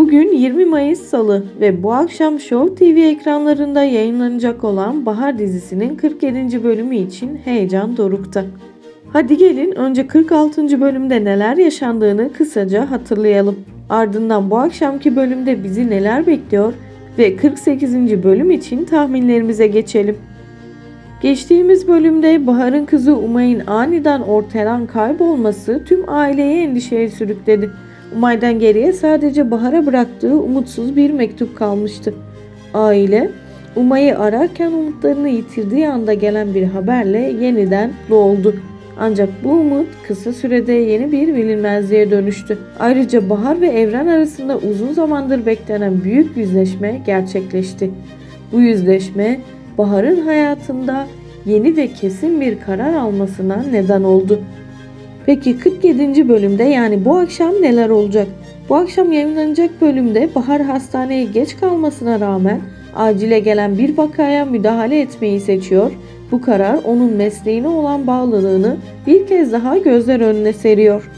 Bugün 20 Mayıs Salı ve bu akşam Show TV ekranlarında yayınlanacak olan Bahar dizisinin 47. bölümü için heyecan dorukta. Hadi gelin önce 46. bölümde neler yaşandığını kısaca hatırlayalım. Ardından bu akşamki bölümde bizi neler bekliyor ve 48. bölüm için tahminlerimize geçelim. Geçtiğimiz bölümde Bahar'ın kızı Umay'ın aniden ortadan kaybolması tüm aileyi endişeye sürükledi. Umay'dan geriye sadece Bahar'a bıraktığı umutsuz bir mektup kalmıştı. Aile Umay'ı ararken umutlarını yitirdiği anda gelen bir haberle yeniden mutlu oldu. Ancak bu umut kısa sürede yeni bir bilinmezliğe dönüştü. Ayrıca Bahar ve Evren arasında uzun zamandır beklenen büyük yüzleşme gerçekleşti. Bu yüzleşme Bahar'ın hayatında yeni ve kesin bir karar almasına neden oldu. Peki 47. bölümde yani bu akşam neler olacak? Bu akşam yayınlanacak bölümde Bahar hastaneye geç kalmasına rağmen acile gelen bir vakaya müdahale etmeyi seçiyor. Bu karar onun mesleğine olan bağlılığını bir kez daha gözler önüne seriyor.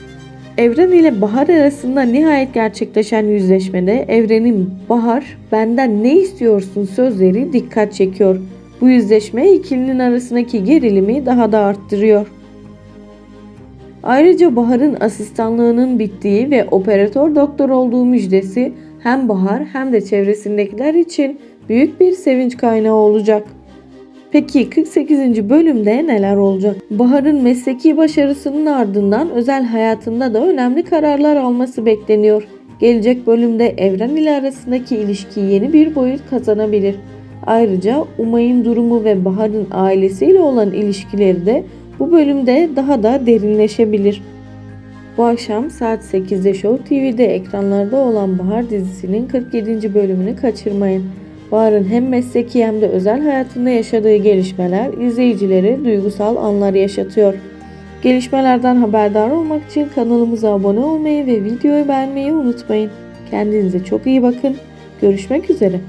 Evren ile Bahar arasında nihayet gerçekleşen yüzleşmede Evren'in Bahar benden ne istiyorsun sözleri dikkat çekiyor. Bu yüzleşme ikilinin arasındaki gerilimi daha da arttırıyor. Ayrıca Bahar'ın asistanlığının bittiği ve operatör doktor olduğu müjdesi hem Bahar hem de çevresindekiler için büyük bir sevinç kaynağı olacak. Peki 48. bölümde neler olacak? Bahar'ın mesleki başarısının ardından özel hayatında da önemli kararlar alması bekleniyor. Gelecek bölümde Evren ile arasındaki ilişki yeni bir boyut kazanabilir. Ayrıca Umay'ın durumu ve Bahar'ın ailesiyle olan ilişkileri de bu bölümde daha da derinleşebilir. Bu akşam saat 8'de Show TV'de ekranlarda olan Bahar dizisinin 47. bölümünü kaçırmayın. Bahar'ın hem mesleki hem de özel hayatında yaşadığı gelişmeler izleyicilere duygusal anlar yaşatıyor. Gelişmelerden haberdar olmak için kanalımıza abone olmayı ve videoyu beğenmeyi unutmayın. Kendinize çok iyi bakın. Görüşmek üzere.